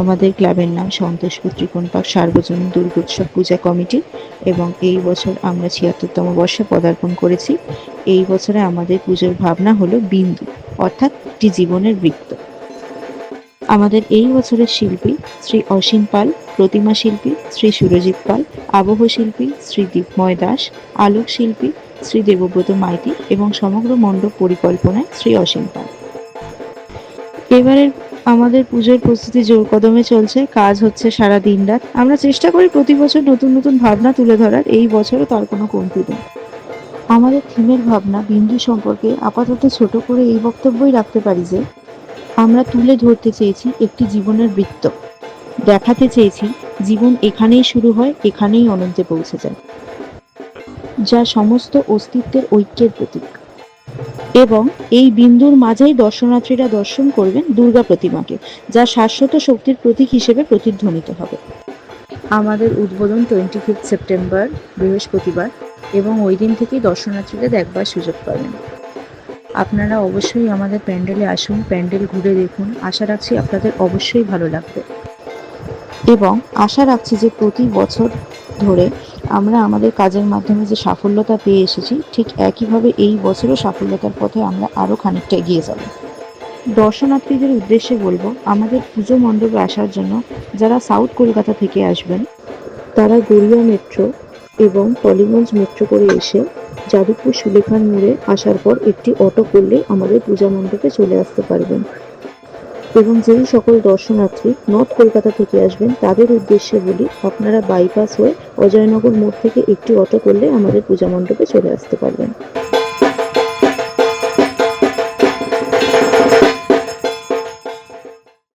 আমাদের ক্লাবের নাম সন্তোষপুর ত্রিকোণপাক সার্বজনীন দুর্গোৎসব পূজা কমিটি এবং এই বছর আমরা ছিয়াত্তরতম বর্ষে পদার্পণ করেছি। এই বছরে আমাদের পুজোর ভাবনা হলো বিন্দু, অর্থাৎ একটি জীবনের বৃত্ত। আমাদের এই বছরের শিল্পী শ্রী অসীম পাল, প্রতিমা শিল্পী শ্রী সুরজিৎ পাল, আবহ শিল্পী শ্রী দীপময় দাস, আলোক শিল্পী শ্রী দেবব্রত মাইতি এবং সমগ্র মণ্ডপ পরিকল্পনায় শ্রী অসীম পাল। এবারের আমাদের পুজোর প্রস্তুতি জোর কদমে চলছে, কাজ হচ্ছে সারা দিন রাত আমরা চেষ্টা করি প্রতি বছর নতুন নতুন ভাবনা তুলে ধরার, এই বছরও তার কোনো কমতি নেই। আমাদের থিমের ভাবনা বিন্দু সম্পর্কে আপাতত ছোট করে এই বক্তব্যই রাখতে পারি যে, আমরা তুলে ধরতে চেয়েছি একটি জীবনের বৃত্ত। দেখাতে চেয়েছি জীবন এখানেই শুরু হয়, এখানেই অনন্তে পৌঁছে যায়। যা সমস্ত অস্তিত্বের ঐক্যের প্রতীক। এবং এই বিন্দুর মাঝেই দর্শনার্থীরা দর্শন করবেন দুর্গা প্রতিমাকে, যা শাশ্বত শক্তির প্রতীক হিসেবে প্রতিধ্বনিত হবে। আমাদের উদ্বোধন টোয়েন্টি ফিফথ সেপ্টেম্বর বৃহস্পতিবার, এবং ওই দিন থেকেই দর্শনার্থীরা দেখবার সুযোগ পাবেন। আপনারা অবশ্যই আমাদের প্যান্ডেলে আসুন, প্যান্ডেল ঘুরে দেখুন। আশা রাখছি আপনাদের অবশ্যই ভালো লাগবে। এবং আশা রাখছি যে প্রতি বছর ধরে আমরা আমাদের কাজের মাধ্যমে যে সাফল্যতা পেয়ে এসেছি, ঠিক একইভাবে এই বছরও সাফল্যতার পথে আমরা আরও খানিকটা এগিয়ে যাব। দর্শনার্থীদের উদ্দেশ্যে বলব, আমাদের পুজো মণ্ডপে আসার জন্য যারা সাউথ কলকাতা থেকে আসবেন, তারা গড়িয়া মেট্রো এবং টলিগঞ্জ মেট্রো করে এসে যাদবপুর সুলেখান মোড়ে আসার পর একটি অটো করলে আমাদের পূজা মণ্ডপে চলে আসতে পারবেন। এবং যেই সকল দর্শনার্থী নর্থ কলকাতা থেকে আসবেন, তাদের উদ্দেশ্যে বলি, আপনারা বাইপাস হয়ে অজয়নগর মোড় থেকে একটি অটো করলে আমাদের পূজা মণ্ডপে চলে আসতে পারবেন।